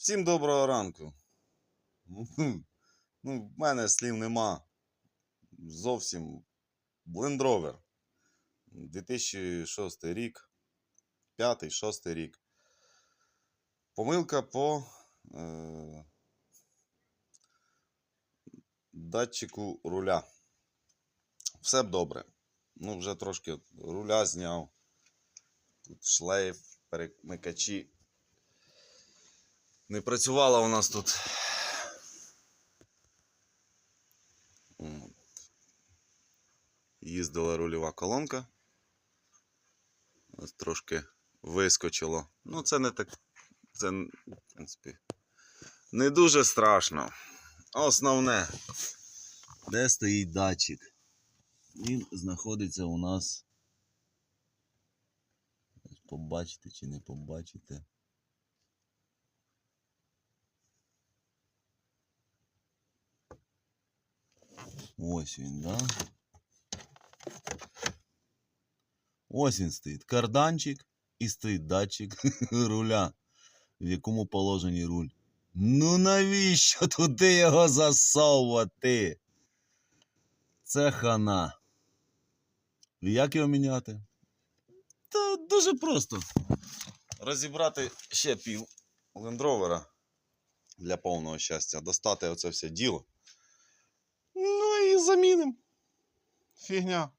Всім доброго ранку. Ну, в мене слів нема. Зовсім Rover. 2006 рік. 5-6 рік. Помилка по е, датчику руля. Все б добре. Ну, вже трошки руля зняв. Тут шлейф, перемикачі. Не працювала у нас тут. Їздила рульова колонка. Ось трошки вискочило. Ну, це не так. Це, в принципі, не дуже страшно. Основне, де стоїть датчик? Він знаходиться у нас. Побачите чи не побачите. Ось він, да? Ось він стоїть. Карданчик і стоїть датчик руля. В якому положенні руль. Ну навіщо туди його засовувати? Це хана. Як його міняти? Та дуже просто. Розібрати ще пів лендровера для повного щастя. Достати оце все діло. Замінимо. Фігня.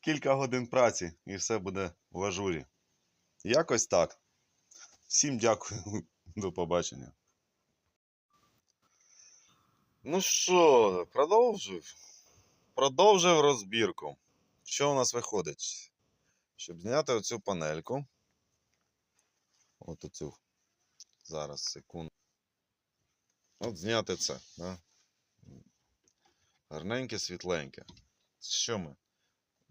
Кілька годин праці і все буде в ажурі. Якось так. Всім дякую. До побачення. Ну що, продовжив? Продовжив розбірку. Що у нас виходить? Щоб зняти оцю панельку. От оцю. Зараз, секунду. От зняти це. Да? Гарненьке, світленьке. Що ми?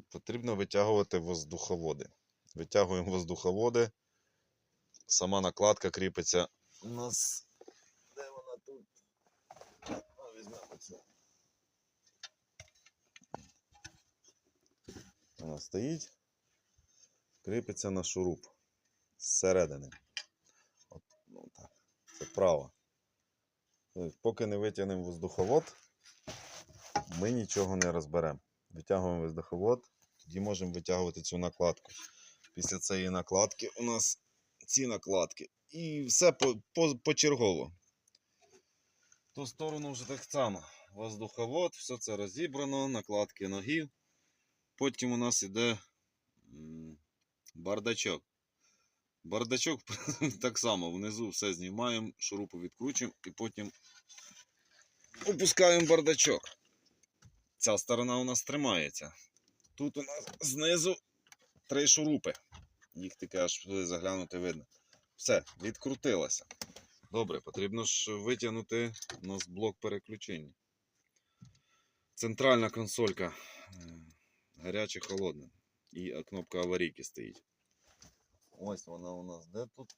Потрібно витягувати воздуховоди. Витягуємо воздуховоди. Сама накладка кріпиться у нас. Де вона тут? А, візьмемо цю. Вона стоїть. Кріпиться на шуруп зсередини. От, ну, так. Це право. Тобто, Поки не витягнемо воздуховод, ми нічого не розберемо. Витягуємо воздуховод, тоді можемо витягувати цю накладку. Після цієї накладки у нас ці накладки. І все по, по, почергово. В ту сторону вже так само. Воздуховод, все це розібрано, накладки ноги. Потім у нас іде бардачок. Бардачок так само внизу все знімаємо, шурупу відкручуємо і потім опускаємо бардачок. Ця сторона у нас тримається. Тут у нас знизу три шурупи. Їх таке аж заглянути видно. Все, відкрутилося. Добре, потрібно ж витягнути у нас блок переключення. Центральна консолька. е, Гаряче холодне. І кнопка аварійки стоїть. Ось вона у нас. Де тут?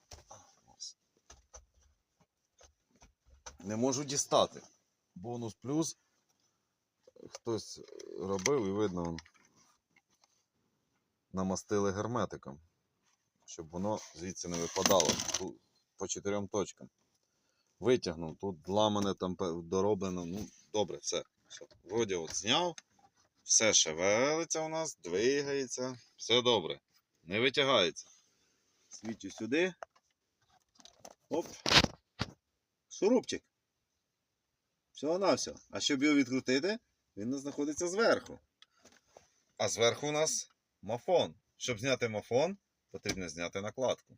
Не можу дістати. Бонус плюс. Хтось робив і видно. Намастили герметиком. Щоб воно звідси не випадало. По чотирьом точкам. Витягнув. Тут ламане там дороблено. Ну, добре, все. все. Вроді от зняв. Все шевелиться у нас, двигається. Все добре. Не витягається. Свічу сюди. Оп. Шурупчик. Всього на все. А щоб його відкрутити, він знаходиться зверху. А зверху у нас мафон. Щоб зняти мафон, потрібно зняти накладку.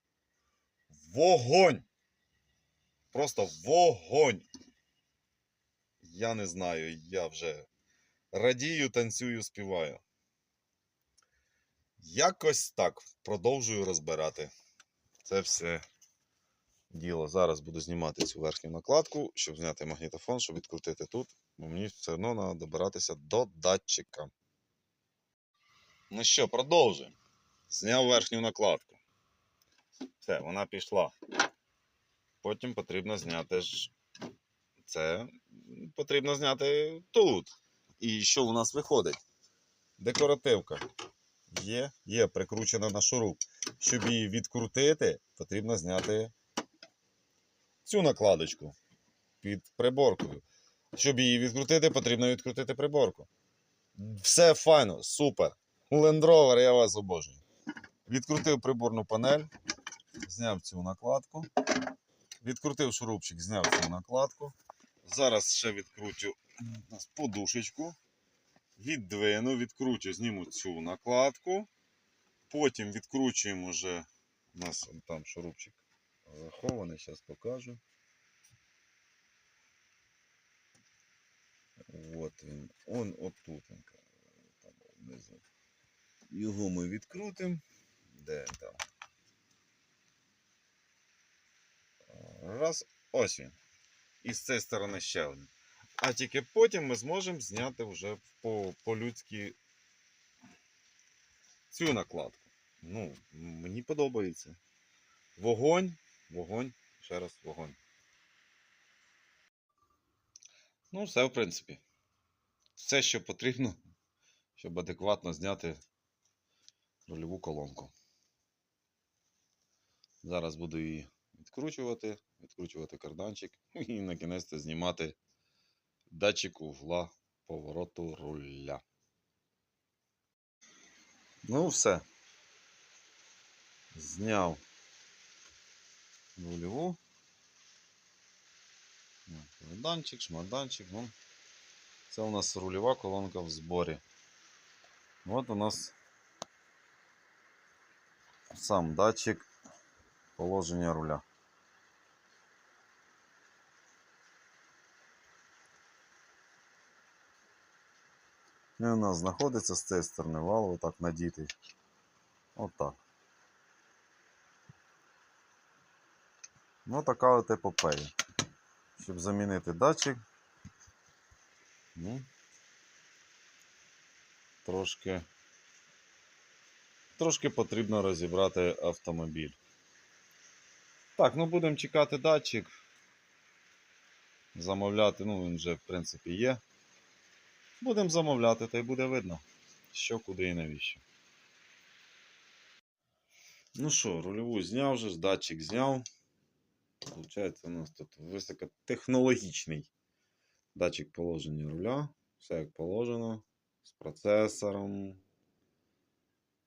Вогонь! Просто вогонь! Я не знаю, я вже радію, танцюю, співаю. Якось так продовжую розбирати це все діло. Зараз буду знімати цю верхню накладку, щоб зняти магнітофон, щоб відкрутити тут. Бо мені все одно треба добиратися до датчика. Ну що, продовжуємо. Зняв верхню накладку. Все, вона пішла. Потім потрібно зняти ж це потрібно зняти тут. І що у нас виходить? Декоративка. Є, є, прикручена на шуруп. Щоб її відкрутити, потрібно зняти цю накладочку під приборкою. Щоб її відкрутити, потрібно відкрутити приборку. Все файно, супер. Rover, я вас обожнюю. Відкрутив приборну панель, зняв цю накладку. Відкрутив шурупчик, зняв цю накладку. Зараз ще нас подушечку. Віддвину, відкручу, зніму цю накладку. Потім відкручуємо вже. У нас там шурупчик захований, зараз покажу. От він. Он отут. він, Там внизу. Його ми відкрутимо. Де там? Раз, ось він. І з цієї сторони ще один. А тільки потім ми зможемо зняти вже по- по-людськи цю накладку. Ну, мені подобається. Вогонь, вогонь, ще раз вогонь. Ну, все, в принципі. Все, що потрібно, щоб адекватно зняти рульову колонку. Зараз буду її відкручувати, відкручувати карданчик і на кінець знімати датчик угла повороту руля. Ну, все. Зняв рульову. Карданчик, шмарданчик. Ну, це у нас рульова колонка в зборі. От у нас сам датчик положення руля. Він у нас знаходиться з цієї сторони валу, отак надітий. Отак. Ну, така от епопея. Щоб замінити датчик. Ну, трошки. Трошки потрібно розібрати автомобіль. Так, ну будемо чекати датчик. Замовляти, ну він вже в принципі є. Будемо замовляти, та й буде видно, що, куди і навіщо. Ну що, рульову зняв же, ж, датчик зняв. Получається, у нас тут високотехнологічний датчик положення руля. Все як положено. З процесором.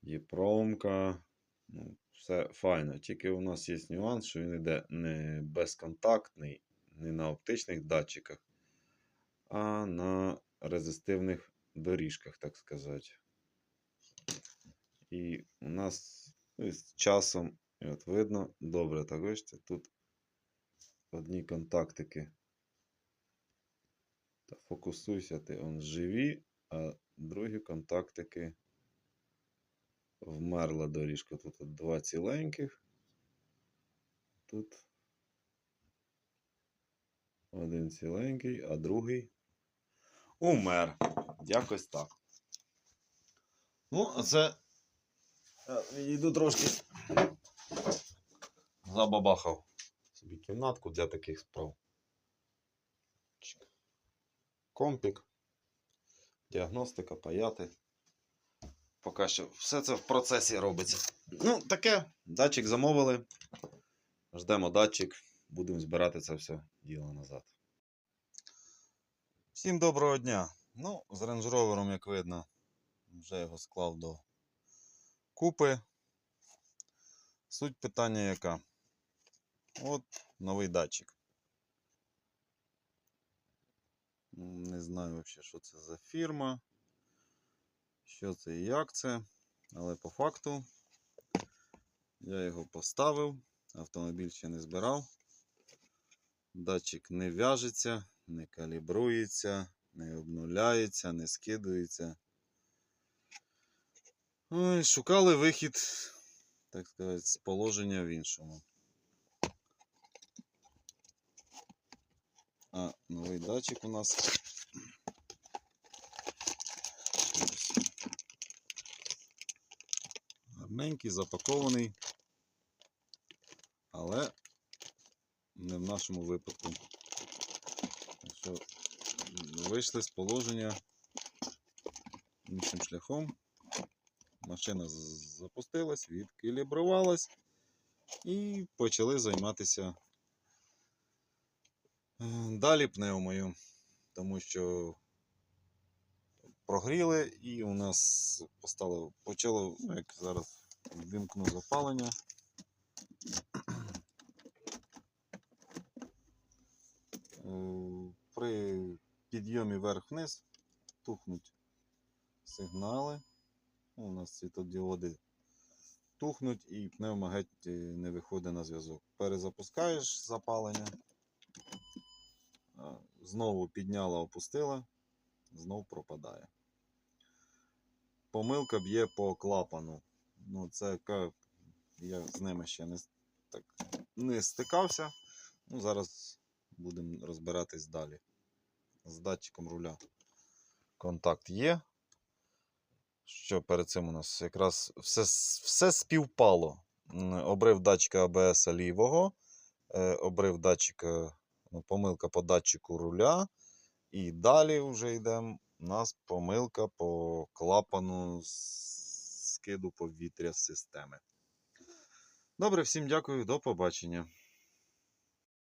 Є промка. Ну, все файно. Тільки у нас є нюанс, що він йде не безконтактний, не на оптичних датчиках, а на резистивних доріжках, так сказати. І у нас ну, з часом, і от видно, добре, так бачите, тут одні контактики. Та фокусуйся, ти он живі, а другі контактики вмерла доріжка. Тут два ціленьких. Тут один ціленький, а другий умер. Якось так. Ну, це. е, Йду трошки забабахав собі кімнатку для таких справ. Компік, діагностика, паяти. Поки що все це в процесі робиться. Ну, таке, датчик замовили. Ждемо датчик, будемо збирати це все діло назад. Всім доброго дня. Ну, з Range Rover, як видно, вже його склав до купи. Суть питання яка? От новий датчик. Не знаю взагалі, що це за фірма, що це і як це, але по факту я його поставив, автомобіль ще не збирав. Датчик не в'яжеться, не калібрується, не обнуляється, не скидується. Ой, шукали вихід, так сказати, з положення в іншому. А новий датчик у нас. Гарненький, запакований. Але не в нашому випадку. Вийшли з положення іншим шляхом. машина запустилась, відкалібрувалась і почали займатися е, далі пневмою, тому що прогріли і у нас постало, почало, ну як зараз вимкну запалення. При підйомі вверх-вниз тухнуть сигнали. Ну, У нас світодіоди тухнуть і пневма геть е, не виходить на зв'язок. Перезапускаєш запалення. Знову підняла, опустила, знов пропадає. Помилка б'є по клапану. Ну, це я з ними ще не, так, не стикався. Ну, зараз будемо розбиратись далі. З датчиком руля. Контакт є. Що перед цим у нас якраз все, все співпало. Обрив датчика АБС лівого, е, обрив датчика, ну, помилка по датчику руля. І далі вже йдемо. У нас помилка по клапану скиду повітря з системи. Добре, всім дякую, до побачення.